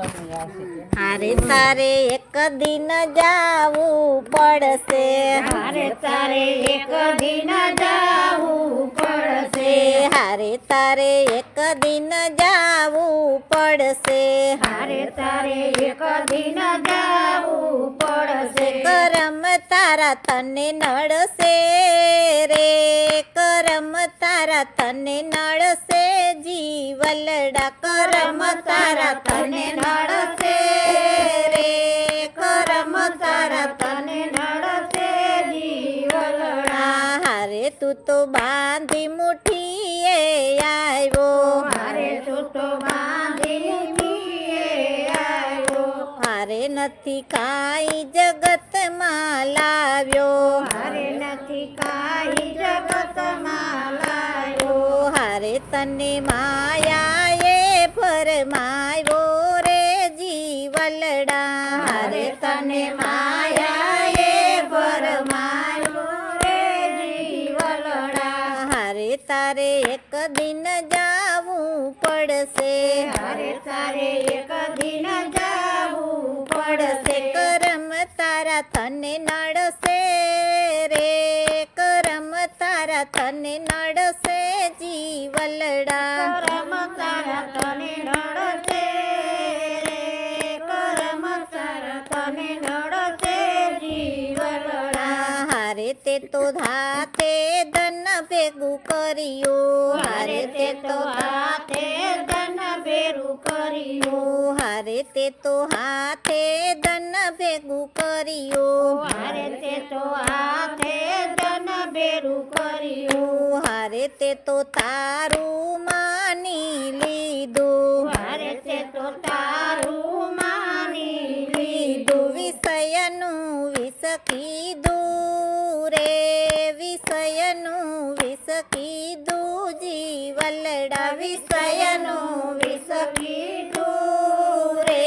હારે તારે એક દિન જાવું પડશે. હારે તારે એક દિન જાવું પડશે. હારે તારે એક દિન જાવું પડશે. હારે તારે એક દિન જાવું પડશે. કરમ તારા તને નડશે રે. કરમ તારા તને નડશે જીવલડા કરમ તારા તને નડશે રે. કરમ તારા તને નડશે જીવલડા હારે તું તો બાંધી મુઠીએ આવ્યો. હારે મીએ આવ્યો. હારે નથી કાંઈ જગતમાં લાવ્યો. હારે નથી કાંઈ જગતમાં લાવ્યો. હારે તને માયાએ તારે એક દિન જાવું પડશે. હારે તારે એક દિન જાવું પડશે. કરમ તારા તને નડશે રે. કરમ તારા તને નડશે જીવલડા. કરમ તારા તને નડશે રે. કરમ તારા તને નડશે જીવલડા. હારે તે તો ધાતે ભેગું કર્યું. હારે તે તો હાથે ધન ભેરું કર્યું. હારે તે તો હાથે ધન ભેગું કર્યું. હારે તે તો હાથે ધન ભેરું કર્યું. હારે તે તો તારું માની લીધું. હારે તે તો તારું માની લીધું. વિષયનું વિષ કીધું. કીધું જીવલડા વિષયનું વિષ રે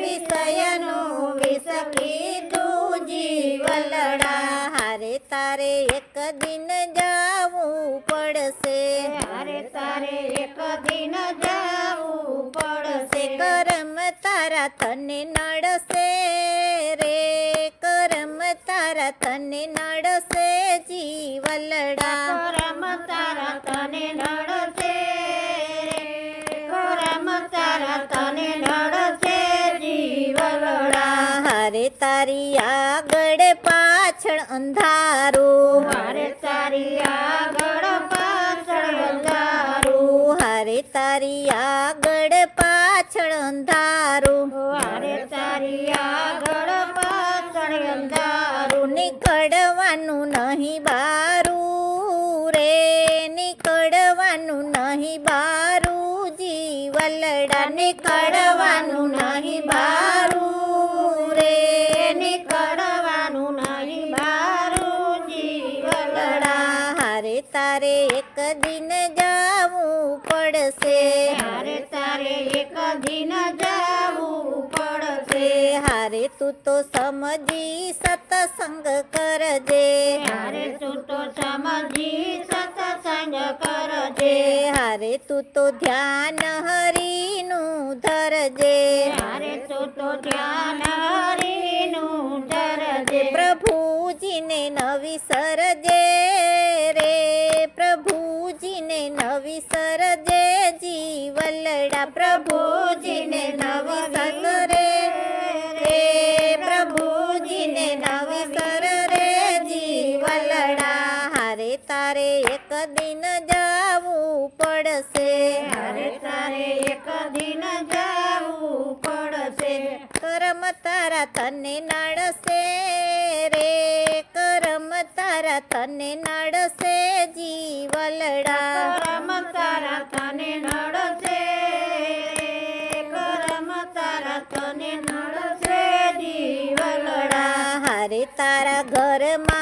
વિષયનું વિષ કીધું જીવલડા. હારે તારે એક દિન જાવું પડશે. હારે તારે એક દિન જાવું પડશે. કરમ તારા તને નડશે રે કરમ તારા તને નડશે જીવલડા. નડશે કરમ તારા તને નડશે જીવલડા. હારે તારી આગળ પાછળ અંધારું. હારે તારી આગળ પાછળ અંધારું. હારે તારી આગળ પાછળ અંધારું. હારે તારી આગળ પાછળ અંધારું. નીકળવાનું નહીં બારું નીકળવાનું નહીં બારું રે નીકળવાનું નહીં બારું જીવલડા. હારે તારે એક દિન જાવું પડશે. હારે તારે એક દિન જાવું પડશે હારે તું તો સમજી સતસંગ કરજે. હારે તું તો સમજી સતસંગ કરજે. હારે તું તો ધ્યાન હરીનું ધરજે. હારે તું તો ધ્યાન હરીનું ધરજે. પ્રભુજીને નવી સરજે રે. પ્રભુજીને નવી સરજે. જીવલડા પ્રભુજીને નવી સસરે તારે એક દિન જાવું પડશે. હારે તારે એક દિન જાવું પડશે. કરમ તારા તને નડશે રે. કરમ તારા તને નાડશે જીવલડા. કરમ તારા તને નડશે કરમ તારા તને નડશે જીવલડા. હારે તારા ઘરમાં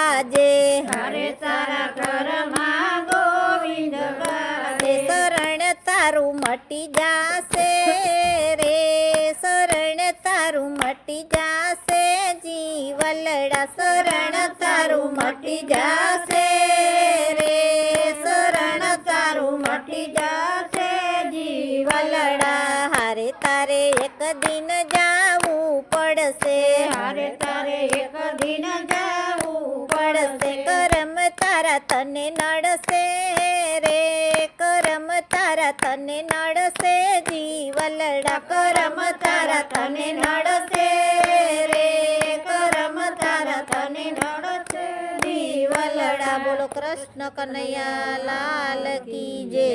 ગાજે હારે તારા ઘરમાં ગોવિંદ ગાજે શરણ તારું મટી જાશે રે. શરણ તારું મટી જાશે જીવલડા શરણ તારું મટી જાશે રે. શરણ તારું મટી જાશે જીવલડા. તારે એક દિન જાવું પડશે. હારે તારે એક દિન કરમ તારા તને નડશે રે, કરમ તારા તને નડશે, જીવલડા કરમ તારા તને નડશે રે, કરમ તારા તને નડશે, જીવલડા. બોલો કૃષ્ણ કનૈયા, લાલ કી જય.